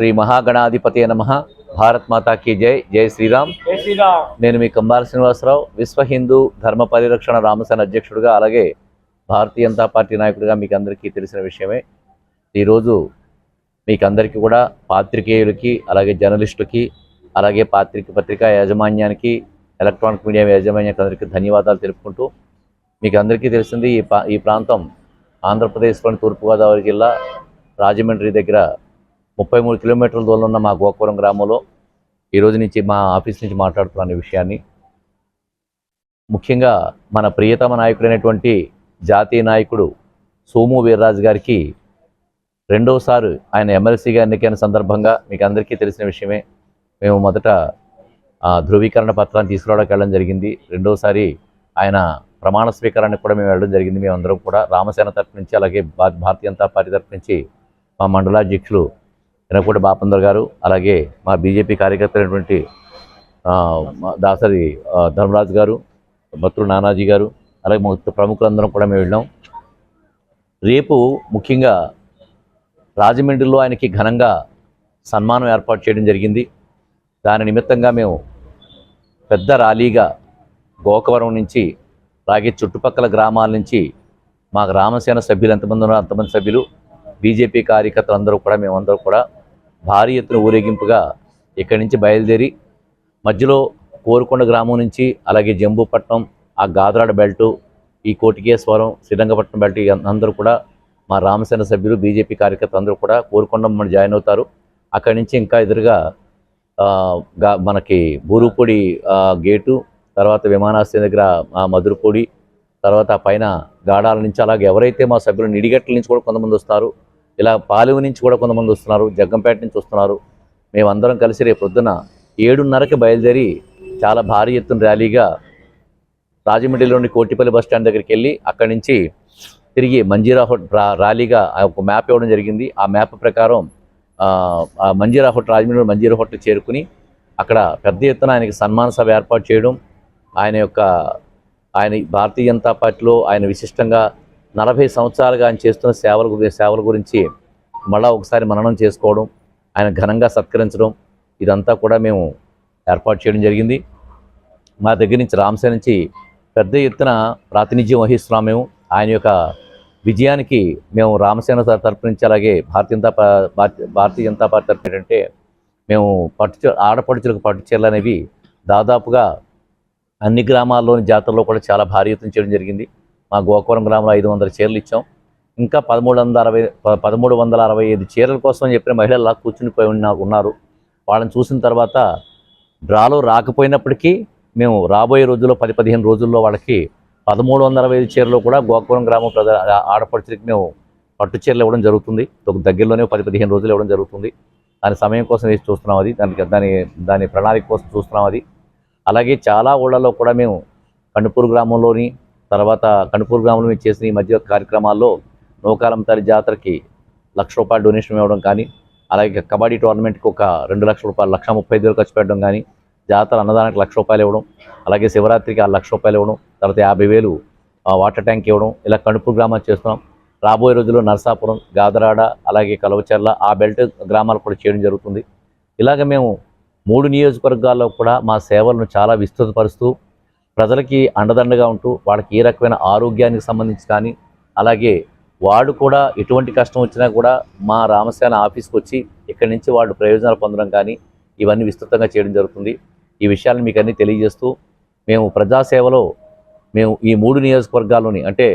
శ్రీ మహాగణాధిపతి నమ. భారత్ మాతా కీ జై. జై శ్రీరామ్. జై శ్రీరామ్. నేను మీ కంబాల శ్రీనివాసరావు విశ్వ హిందూ ధర్మ పరిరక్షణ రామసేన అధ్యక్షుడిగా అలాగే భారతీయ జనతా పార్టీ నాయకుడిగా మీకు అందరికీ తెలిసిన విషయమే. ఈరోజు మీకు అందరికీ కూడా పాత్రికేయులకి అలాగే జర్నలిస్టులకి అలాగే పాత్రిక పత్రికా యాజమాన్యానికి ఎలక్ట్రానిక్ మీడియా యాజమాన్యానికి అందరికీ ధన్యవాదాలు తెలుపుకుంటూ మీకు అందరికీ తెలిసింది ఈ ఈ ప్రాంతం ఆంధ్రప్రదేశ్లోని తూర్పుగోదావరి జిల్లా రాజమండ్రి దగ్గర ముప్పై మూడు కిలోమీటర్ల దూరంలో ఉన్న మా గోకురం గ్రామంలో ఈ రోజు నుంచి మా ఆఫీస్ నుంచి మాట్లాడుతున్న విషయాన్ని. ముఖ్యంగా మన ప్రియతమ నాయకుడైనటువంటి జాతీయ నాయకుడు సోము వీర్రాజు గారికి రెండవసారి ఆయన ఎమ్మెల్సీగా ఎన్నికైన సందర్భంగా మీకు అందరికీ తెలిసిన విషయమే. మేము మొదట ధృవీకరణ పత్రాన్ని తీసుకురావడానికి వెళ్ళడం జరిగింది. రెండోసారి ఆయన ప్రమాణ స్వీకారానికి కూడా మేము వెళ్ళడం జరిగింది. మేమందరం కూడా రామసేన తరపు నుంచి అలాగే భారతీయ జనతా పార్టీ తరపు నుంచి మా మండలాధ్యక్షులు ఎనకూట బాపందర్ గారు అలాగే మా బీజేపీ కార్యకర్త అయినటువంటి దాసరి ధర్మరాజ్ ధర్మరాజు గారు భక్తుడు నానాజీ గారు అలాగే మొత్తం ప్రముఖులందరం కూడా మేము వెళ్ళాం. రేపు ముఖ్యంగా రాజమండ్రిలో ఆయనకి ఘనంగా సన్మానం ఏర్పాటు చేయడం జరిగింది. దాని నిమిత్తంగా మేము పెద్ద ర్యాలీగా గోకవరం నుంచి అలాగే చుట్టుపక్కల గ్రామాల నుంచి మా గ్రామసేన సభ్యులు ఎంతమంది ఉన్నారో అంతమంది సభ్యులు బీజేపీ కార్యకర్తలు అందరూ కూడా మేమందరూ కూడా భారీ ఎత్తున ఊరేగింపుగా ఇక్కడి నుంచి బయలుదేరి మధ్యలో కోరుకొండ గ్రామం నుంచి అలాగే జంబూపట్నం ఆ గాదరాడ బెల్టు ఈ కోటికేశ్వరం శ్రీరంగపట్నం బెల్ట్ అందరూ కూడా మా రామసేన సభ్యులు బీజేపీ కార్యకర్తలు అందరూ కూడా కోరుకొండ మన జాయిన్ అవుతారు. అక్కడి నుంచి ఇంకా ఎదురుగా గా- మనకి బూరుపూడి గేటు తర్వాత విమానాశ్రయం దగ్గర మధురపూడి తర్వాత ఆ పైన గాడాల నుంచి అలాగే ఎవరైతే మా సభ్యులు నిడిగట్ల నుంచి కూడా కొంతమంది వస్తారు ఇలా పాలెవు నుంచి కూడా కొంతమంది వస్తున్నారు జగ్గంపేట నుంచి వస్తున్నారు. మేమందరం కలిసి రేపు పొద్దున ఏడున్నరకి బయలుదేరి చాలా భారీ ఎత్తున ర్యాలీగా రాజమండ్రిలోని కోటిపల్లి బస్ స్టాండ్ దగ్గరికి వెళ్ళి అక్కడి నుంచి తిరిగి మంజీరా హోట్ ర్యాలీగా ఆ ఒక మ్యాప్ ఇవ్వడం జరిగింది. ఆ మ్యాప్ ప్రకారం ఆ, మంజీరా హోటల్ రాజమండ్రి మంజీరా హోటల్ చేరుకుని అక్కడ పెద్ద ఎత్తున ఆయనకి సన్మాన సభ ఏర్పాటు చేయడం ఆయన యొక్క ఆయన భారతీయ జనతా పార్టీలో ఆయన విశిష్టంగా నలభై సంవత్సరాలుగా ఆయన చేస్తున్న సేవల సేవల గురించి మళ్ళా ఒకసారి మననం చేసుకోవడం ఆయన ఘనంగా సత్కరించడం ఇదంతా కూడా మేము ఏర్పాటు చేయడం జరిగింది. మా దగ్గర నుంచి రామసేన నుంచి పెద్ద ఎత్తున ప్రాతినిధ్యం వహిస్తున్నాం మేము. ఆయన యొక్క విజయానికి మేము రామసేన తర- తరపు నుంచి అలాగే భారతీయ జనతా పా- భారతీయ జనతా పార్టీ తరపు ఏంటంటే మేము పట్టు ఆడపడుచులకు పట్టుచీరలు అనేవి దాదాపుగా అన్ని గ్రామాల్లోని జాతరలో కూడా చాలా భారీ ఎత్తున చేయడం జరిగింది. మా గోకురం గ్రామంలో ఐదు వందల చీరలు ఇచ్చాం. ఇంకా పదమూడు వందల అరవై పదమూడు వందల అరవై ఐదు చీరల కోసం చెప్పిన మహిళలు అలా కూర్చుని పోయి ఉన్నారు. వాళ్ళని చూసిన తర్వాత డ్రాలో రాకపోయినప్పటికీ మేము రాబోయే రోజుల్లో పది పదిహేను రోజుల్లో వాళ్ళకి పదమూడు వందల అరవై ఐదు చీరలు కూడా గోకులం గ్రామం ప్రజల ఆడపడుచులకి మేము పట్టు చీరలు ఇవ్వడం జరుగుతుంది. ఒక దగ్గరలోనే పది పదిహేను రోజులు ఇవ్వడం జరుగుతుంది. దాని సమయం కోసం వేసి చూస్తున్నాం అది. దానికి దాని దాని ప్రణాళిక కోసం చూస్తున్నాం అది. అలాగే చాలా ఊళ్ళలో కూడా మేము కణుపూరు గ్రామంలోని తర్వాత కణుపూరు గ్రామంలో మేము చేసిన ఈ మధ్య కార్యక్రమాల్లో నూకాలం తల్లి జాతరకి లక్ష రూపాయలు డొనేషన్ ఇవ్వడం కానీ అలాగే కబడ్డీ టోర్నమెంట్కి ఒక రెండు లక్షల రూపాయలు లక్ష ముప్పై ఐదు వేలు ఖర్చు పెట్టడం కానీ జాతర అన్నదానానికి లక్ష రూపాయలు ఇవ్వడం అలాగే శివరాత్రికి ఆ లక్ష రూపాయలు ఇవ్వడం తర్వాత యాభై వేలు వాటర్ ట్యాంక్ ఇవ్వడం ఇలా కణుపు గ్రామాలు చేస్తున్నాం. రాబోయే రోజుల్లో నరసాపురం గాదరాడ అలాగే కలవచర్ల ఆ బెల్ట్ గ్రామాలు కూడా చేయడం జరుగుతుంది. ఇలాగ మేము మూడు నియోజకవర్గాల్లో కూడా మా సేవలను చాలా విస్తృతపరుస్తూ ప్రజలకి అండదండగా ఉంటూ వాళ్ళకి ఏ రకమైన ఆరోగ్యానికి సంబంధించి కానీ అలాగే వాడు కూడా ఎటువంటి కష్టం వచ్చినా కూడా మా రామసేన ఆఫీస్కి వచ్చి ఇక్కడి నుంచి వాళ్ళు ప్రయోజనాలు పొందడం కానీ ఇవన్నీ విస్తృతంగా చేయడం జరుగుతుంది. ఈ విషయాలను మీకు అన్నీ తెలియజేస్తూ మేము ప్రజాసేవలో మేము ఈ మూడు నియోజకవర్గాల్లోని అంటే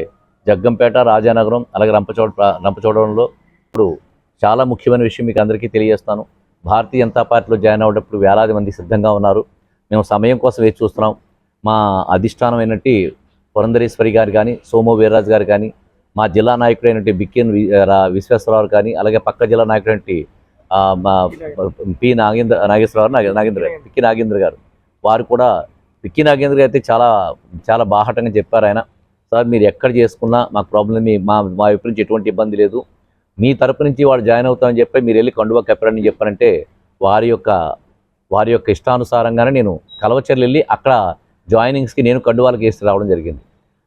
జగ్గంపేట రాజానగరం అలాగే రంపచోడ రంపచోడవరంలో ఇప్పుడు చాలా ముఖ్యమైన విషయం మీకు అందరికీ తెలియజేస్తాను. భారతీయ జనతా పార్టీలో జాయిన్ అవ్వటప్పుడు వేలాది మంది సిద్ధంగా ఉన్నారు. మేము సమయం కోసం వేచి చూస్తున్నాం. మా అధిష్టానం ఏంటంటే పురంధరేశ్వరి గారు కానీ సోమో వీర్రాజు గారు కానీ మా జిల్లా నాయకుడైనటువంటి బిక్కిన్ విశ్వేశ్వరరావు కానీ అలాగే పక్క జిల్లా నాయకుడైనటువంటి మా పి నాగేంద్ర నాగేశ్వరరావు నాగ- నాగేంద్ర పిక్కి నాగేంద్ర గారు. వారు కూడా పిక్కి నాగేంద్ర గారు అయితే చాలా చాలా బాహటంగా చెప్పారు ఆయన. సార్ మీరు ఎక్కడ చేసుకున్నా మాకు ప్రాబ్లం మీ మా మా వైపు నుంచి ఎటువంటి ఇబ్బంది లేదు. మీ తరపు నుంచి వాడు జాయిన్ అవుతామని చెప్పి మీరు వెళ్ళి కండువా కప్పారని చెప్పారంటే వారి యొక్క వారి యొక్క ఇష్టానుసారంగానే నేను కలవచర్లు వెళ్ళి అక్కడ జాయినింగ్స్కి నేను కండువాలకు వేసి రావడం జరిగింది.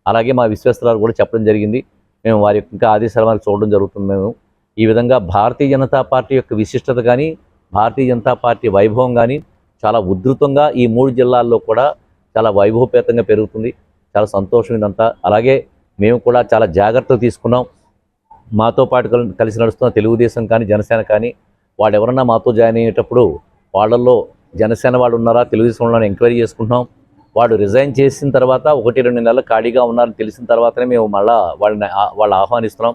అలాగే మా విశ్వేశ్వరరావు కూడా చెప్పడం జరిగింది. మేము వారి యొక్క ఇంకా ఆదేశాల వారికి చూడడం జరుగుతుంది. మేము ఈ విధంగా భారతీయ జనతా పార్టీ యొక్క విశిష్టత కానీ భారతీయ జనతా పార్టీ వైభవం కానీ చాలా ఉధృతంగా ఈ మూడు జిల్లాల్లో కూడా చాలా వైభవపేతంగా పెరుగుతుంది. చాలా సంతోషం ఇదంతా. అలాగే మేము కూడా చాలా జాగ్రత్తలు తీసుకున్నాం. మాతో పాటు కలిసి నడుస్తున్న తెలుగుదేశం కానీ జనసేన కానీ వాళ్ళు ఎవరన్నా మాతో జాయిన్ అయ్యేటప్పుడు వాళ్ళల్లో జనసేన వాళ్ళు ఉన్నారా తెలుగుదేశం వాళ్ళని ఎంక్వైరీ చేసుకుంటున్నాం. వాడు రిజైన్ చేసిన తర్వాత ఒకటి రెండు నెలలు ఖాళీగా ఉన్నారని తెలిసిన తర్వాతనే మేము మళ్ళా వాళ్ళని వాళ్ళు ఆహ్వానిస్తున్నాం.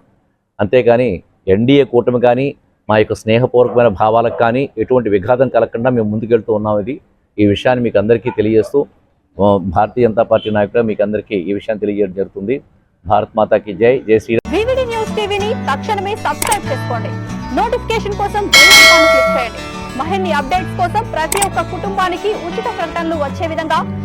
అంతేగాని ఎన్డీఏ కూటమి కానీ మా యొక్క స్నేహపూర్వకమైన భావాలకు కానీ ఎటువంటి విఘాతం కలగకుండా మేము ముందుకెళ్తూ ఉన్నాం ఇది. ఈ విషయాన్ని మీకు అందరికీ తెలియజేస్తూ భారతీయ జనతా పార్టీ నాయకుడు మీకు అందరికీ ఈ విషయాన్ని తెలియజేయడం జరుగుతుంది. భారత్ మాతాకి జై జై శ్రీ న్యూస్ టీవీని తక్షణమే సబ్స్క్రైబ్ చేసుకోండి. నోటిఫికేషన్ కోసం బెల్ క్లిక్ చేయండి. మరిన్ని అప్డేట్స్ కోసం ప్రతి ఒక్క కుటుంబానికి ఉచిత ప్రకటనలు వచ్చే విధంగా